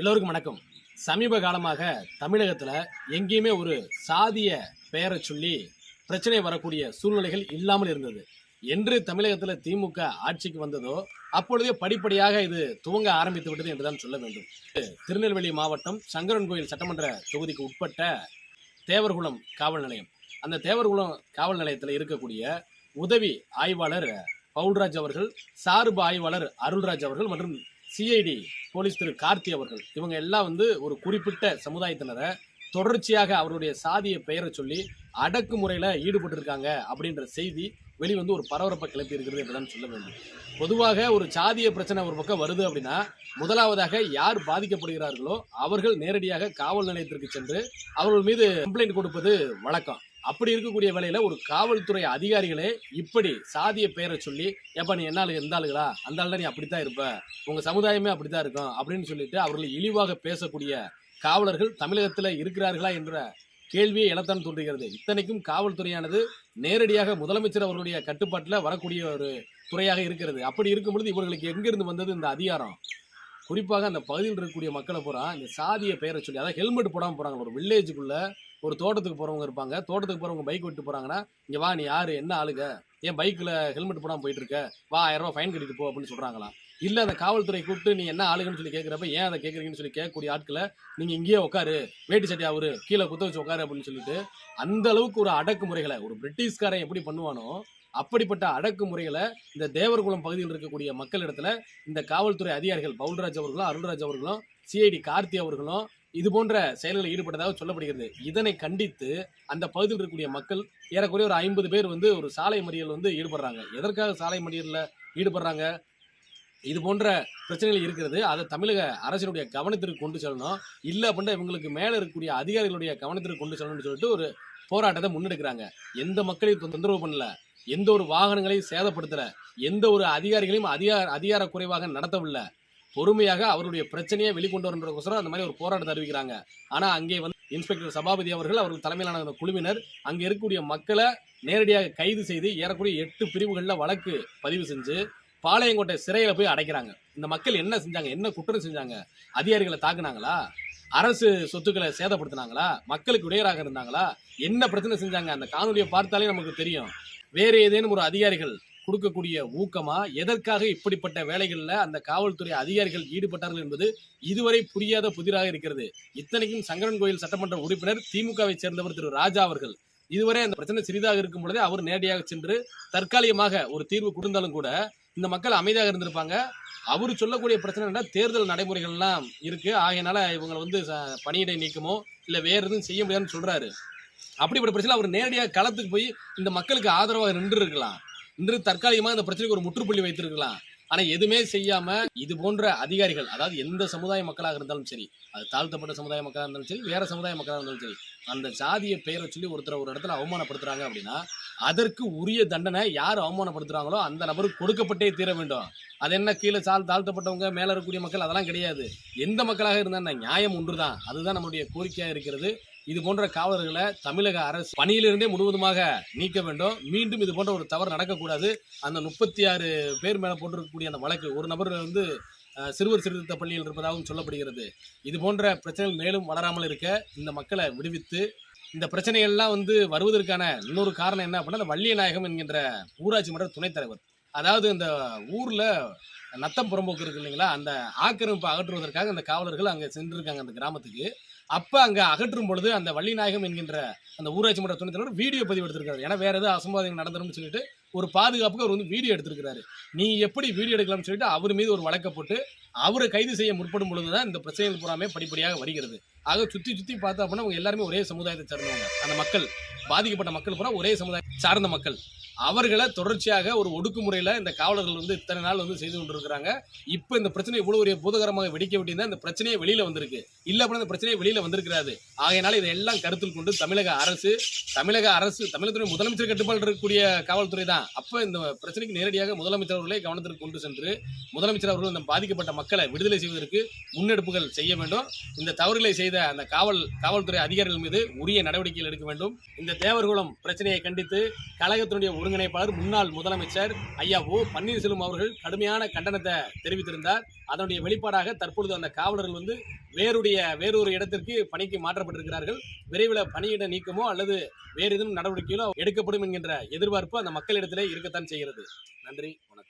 எல்லோருக்கும் வணக்கம். சமீப காலமாக தமிழகத்தில் எங்கேயுமே ஒரு சாதிய பெயரை சொல்லி பிரச்சனை வரக்கூடிய சூழ்நிலைகள் இல்லாமல் இருந்தது. என்று தமிழகத்தில் திமுக ஆட்சிக்கு வந்ததோ அப்பொழுதே படிப்படியாக இது துவங்க ஆரம்பித்து விட்டது என்றுதான் சொல்ல வேண்டும். திருநெல்வேலி மாவட்டம் சங்கரன் கோயில் சட்டமன்ற தொகுதிக்கு உட்பட்ட தேவர்குளம் காவல் நிலையம். அந்த தேவர்குளம் காவல் நிலையத்தில் இருக்கக்கூடிய உதவி ஆய்வாளர் பவுல்ராஜ் அவர்கள் சார்பு ஆய்வாளர் அருள்ராஜ் அவர்கள் மற்றும் சிஐடி போலீஸ் திரு கார்த்தி அவர்கள். இவங்க எல்லாம் வந்து ஒரு குறிப்பிட்ட சமுதாயத்தினரை தொடர்ச்சியாக அவருடைய சாதிய பெயரை சொல்லி அடக்குமுறையில் ஈடுபட்டிருக்காங்க அப்படின்ற செய்தி வெளிவந்து ஒரு பரபரப்பை கிளப்பி இருக்கிறது என்றுதான் சொல்ல வேண்டும். பொதுவாக ஒரு சாதிய பிரச்சனை ஒரு பக்கம் வருது அப்படின்னா முதலாவதாக யார் பாதிக்கப்படுகிறார்களோ அவர்கள் நேரடியாக காவல் நிலையத்திற்கு சென்று அவர்கள் மீது கம்ப்ளைண்ட் கொடுப்பது வழக்கம். அப்படி இருக்கக்கூடிய வேலையில் ஒரு காவல்துறை அதிகாரிகளே இப்படி சாதிய பெயரை சொல்லி எப்ப நீ என்ன ஆளு எந்த ஆளுகளா? அந்த ஆளுல நீ அப்படித்தான் இருப்ப. உங்க சமுதாயமே அப்படித்தான் இருக்கும். அப்படின்னு சொல்லிட்டு அவர்களை இழிவாக பேசக்கூடிய காவலர்கள் தமிழகத்துல இருக்கிறார்களா என்ற கேள்வியை எழத்தான் தோன்றுகிறது. இத்தனைக்கும் காவல்துறையானது நேரடியாக முதலமைச்சர் அவர்களுடைய கட்டுப்பாட்டில் வரக்கூடிய ஒரு துறையாக இருக்கிறது. அப்படி இருக்கும் பொழுது இவர்களுக்கு எங்கிருந்து வந்தது இந்த அதிகாரம்? குறிப்பாக அந்த பகுதியில் இருக்கக்கூடிய மக்களை பூரா இந்த சாதிய பெயரை சொல்லி அதாவது ஹெல்மெட் போடாமல் போகிறாங்க ஒரு வில்லேஜுக்குள்ள ஒரு தோட்டத்துக்கு போகிறவங்க இருப்பாங்க. தோட்டத்துக்கு போகிறவங்க பைக் விட்டு போகிறாங்கன்னா இங்கே வா நீ யார்? என்ன ஆளுங்க? ஏன் பைக்கில் ஹெல்மெட் போடாமல் போயிட்டு இருக்க? வா ஆயிரம் ரூபா ஃபைன் கட்டிட்டு போ அப்படின்னு சொல்கிறாங்களா இல்லை அந்த காவல்துறை கூப்பிட்டு நீ என்ன ஆளுங்கன்னு சொல்லி கேட்குறப்ப ஏன் அதை கேட்குறீங்கன்னு சொல்லி கேட்கக்கூடிய ஆட்களை நீங்கள் இங்கேயே உட்காரு. வேட்டி சட்டி அவரு கீழே குத்த வச்சு உட்காரு அப்படின்னு சொல்லிட்டு அந்த அளவுக்கு ஒரு அடக்குமுறைகளை ஒரு பிரிட்டிஷ்காரன் எப்படி பண்ணுவானோ அப்படிப்பட்ட அடக்குமுறைகளை இந்த தேவர்குளம் பகுதியில் இருக்கக்கூடிய மக்களிடத்துல இந்த காவல்துறை அதிகாரிகள் பவுல்ராஜ் அவர்களும் அருள்ராஜ் அவர்களும் சிஐடி கார்த்தி அவர்களும் இது போன்ற செயல்களில் ஈடுபட்டதாக சொல்லப்படுகிறது. இதனை கண்டித்து அந்த பகுதியில் இருக்கக்கூடிய மக்கள் ஏறக்குறைய ஒரு ஐம்பது பேர் வந்து ஒரு சாலை மறியல் வந்து ஈடுபடுறாங்க. எதற்காக சாலை மறியலில் ஈடுபடுறாங்க? இது போன்ற பிரச்சனைகள் இருக்கிறது. அதை தமிழக அரசினுடைய கவனத்திற்கு கொண்டு செல்லணும். இல்லை அப்படின்னா இவங்களுக்கு மேலே இருக்கக்கூடிய அதிகாரிகளுடைய கவனத்திற்கு கொண்டு செல்லணும்னு சொல்லிட்டு ஒரு போராட்டத்தை முன்னெடுக்கிறாங்க. எந்த மக்களையும் தொந்தரவு பண்ணல. எந்த ஒரு வாகனங்களையும் சேதப்படுத்தல. எந்த ஒரு அதிகாரிகளையும் அதிகார அதிகார குறைவாக நடத்தவில்லை. பொறுமையாக அவருடைய பிரச்சனையை வெளிக்கொண்டு வரன்றதுக்கோசரம் அந்த மாதிரி ஒரு போராட்டத்தை அறிவிக்கிறாங்க. ஆனா அங்கே வந்து இன்ஸ்பெக்டர் சபாபதி அவர்கள் அவர்கள் தலைமையிலான அந்த குழுவினர் அங்கே இருக்கக்கூடிய மக்களை நேரடியாக கைது செய்து ஏறக்கூடிய எட்டு பிரிவுகளில் வழக்கு பதிவு செஞ்சு பாளையங்கோட்டை சிறையில் போய் அடைக்கிறாங்க. இந்த மக்கள் என்ன செஞ்சாங்க? என்ன குற்றம் செஞ்சாங்க? அதிகாரிகளை தாக்குனாங்களா? அரசு சொத்துக்களை சேதப்படுத்தினாங்களா? மக்களுக்கு இடையராக இருந்தாங்களா? என்ன பிரச்சனை செஞ்சாங்க? அந்த காணொலியை பார்த்தாலே நமக்கு தெரியும். வேற ஏதேனும் ஒரு அதிகாரிகள் கொடுக்கக்கூடிய ஊக்கமா? எதற்காக இப்படிப்பட்ட வேலைகளில் அந்த காவல்துறை அதிகாரிகள் ஈடுபட்டார்கள் என்பது இதுவரை புரியாத புதிராக இருக்கிறது. இத்தனைக்கும் சங்கரன் கோயில் சட்டமன்ற உறுப்பினர் திமுகவை சேர்ந்தவர் திரு ராஜா அவர்கள். இதுவரை அந்த பிரச்சனை சிறிதாக இருக்கும் பொழுதே அவர் நேரடியாக சென்று தற்காலிகமாக ஒரு தீர்வு கொடுத்தாலும் கூட இந்த மக்கள் அமைதியாக இருந்திருப்பாங்க. அவர் சொல்லக்கூடிய பிரச்சனை என்ன தேர்தல் நடைமுறைகள்லாம் இருக்கு. ஆகையினால இவங்களை வந்து ச- பணியிடை நீக்கமோ இல்லை வேற எதுவும் செய்ய முடியாதுன்னு சொல்றாரு. அப்படிப்பட்ட பிரச்சனை அவர் நேரடியாக களத்துக்கு போய் இந்த மக்களுக்கு ஆதரவாக நின்று இருக்கலாம் இன்று தற்காலிகமாக இந்த பிரச்சனைக்கு ஒரு முற்றுப்புள்ளி வைத்திருக்கலாம். ஆனா எதுவுமே செய்யாம இது போன்ற அதிகாரிகள் அதாவது எந்த சமுதாய மக்களாக இருந்தாலும் சரி அது தாழ்த்தப்பட்ட சமுதாய மக்களாக இருந்தாலும் சரி வேற சமுதாய மக்களாக இருந்தாலும் சரி அந்த ஜாதிய பெயரை சொல்லி ஒருத்தரை ஒரு இடத்துல அவமானப்படுத்துறாங்க அப்படின்னா அதற்கு உரிய தண்டனை யார் அவமானப்படுத்துறாங்களோ அந்த நபருக்கு கொடுக்கப்பட்டே தீர வேண்டும். அது என்ன கீழே சால் தாழ்த்தப்பட்டவங்க மேலே இருக்கக்கூடிய மக்கள் அதெல்லாம் கிடையாது. எந்த மக்களாக இருந்தால் நியாயம் ஒன்று தான் அதுதான் நம்மளுடைய கோரிக்கையாக இருக்கிறது. இது போன்ற காவலர்களை தமிழக அரசு பணியிலிருந்தே முழுவதுமாக நீக்க வேண்டும். மீண்டும் இது போன்ற ஒரு தவறு நடக்கக்கூடாது. அந்த முப்பத்தி ஆறு பேர் மேல போட்டிருக்கக்கூடிய அந்த வழக்கு ஒரு நபர் வந்து சிறுவர் சீர்திருத்த பள்ளியில் இருப்பதாகவும் சொல்லப்படுகிறது. இது போன்ற பிரச்சனைகள் மேலும் வளராமல் இருக்க இந்த மக்களை விடுவித்து இந்த பிரச்சனைகள்லாம் வந்து வருவதற்கான இன்னொரு காரணம் என்ன அப்படின்னா அந்த வள்ளியநாயகம் என்கின்ற ஊராட்சி மன்ற துணைத் தலைவர். அதாவது இந்த ஊரில் நத்தம் புறம்போக்கு இருக்கு இல்லைங்களா? அந்த ஆக்கிரமிப்பை அகற்றுவதற்காக அந்த காவலர்கள் அங்கே சென்றிருக்காங்க அந்த கிராமத்துக்கு. அப்ப அங்க அகற்றும் பொழுது அந்த வள்ளிநாயகம் என்கின்ற அந்த ஊராட்சி மன்ற துணைத் தலைவர் வீடியோ பதிவு எடுத்திருக்காரு ஏன்னா வேற ஏதாவது அசம்பாவிதம் நடந்துரும்னு சொல்லிட்டு ஒரு பாதுகாப்புக்கு அவர் வந்து வீடியோ எடுத்திருக்கிறாரு. நீ எப்படி வீடியோ எடுக்கலாம்னு சொல்லிட்டு அவர் மீது ஒரு வழக்கை போட்டு அவரை கைது செய்ய முற்படும் பொழுதுதான் இந்த பிரச்சனைகள் பூராமே படிப்படியாக வருகிறது. ஆக சுத்தி சுத்தி பார்த்தா அப்படின்னா அவங்க எல்லாருமே ஒரே சமுதாயத்தை சார்ந்தவங்க. அந்த மக்கள் பாதிக்கப்பட்ட மக்கள் பூரா ஒரே சமுதாயம் சார்ந்த மக்கள். அவர்களை தொடர்ச்சியாக ஒரு ஒடுக்குமுறையில் இந்த காவலர்கள் வந்து இத்தனை நாள் வந்து செய்து கொண்டிருக்கிறாங்க. இப்போ இந்த பிரச்சனை இவ்வளோ ஒரு பூதகரமாக வெடிக்க விட்டிருந்தா இந்த பிரச்சனையே வெளியில் வந்திருக்கு. இல்லை அப்படின்னா இந்த பிரச்சனையே வெளியில் வந்திருக்கிறாது. ஆகையினால இதையெல்லாம் கருத்தில் கொண்டு தமிழக அரசு தமிழக அரசு தமிழகத்துறை முதலமைச்சர் கட்டுப்பாடு இருக்கக்கூடிய காவல்துறை தான். அப்போ இந்த பிரச்சனைக்கு நேரடியாக முதலமைச்சர் அவர்களே கவனத்திற்கு கொண்டு சென்று முதலமைச்சர் அவர்கள் இந்த பாதிக்கப்பட்ட மக்களை விடுதலை செய்வதற்கு முன்னெடுப்புகள் செய்ய வேண்டும். இந்த தவறுகளை செய்த அந்த காவல் காவல்துறை அதிகாரிகள் மீது உரிய நடவடிக்கைகள் எடுக்க வேண்டும். இந்த தேவர்குளம் பிரச்சனையை கண்டித்து கழகத்தினுடைய ஒருங்கிணைப்பாளர் முன்னாள் முதலமைச்சர் ஐயா ஓ பன்னீர்செல்வம் அவர்கள் கடுமையான கண்டனத்தை தெரிவித்திருந்தார். அதனுடைய வெளிப்பாடாக தற்பொழுது அந்த காவலர்கள் வந்து வேறுடைய வேறொரு இடத்திற்கு பணிக்கு மாற்றப்பட்டிருக்கிறார்கள். விரைவில் பணியிட நீக்கமோ அல்லது வேறு எதுவும் நடவடிக்கைகளோ எடுக்கப்படும் என்கின்ற எதிர்பார்ப்பு அந்த மக்களிடத்திலே இருக்கத்தான் செய்கிறது. நன்றி வணக்கம்.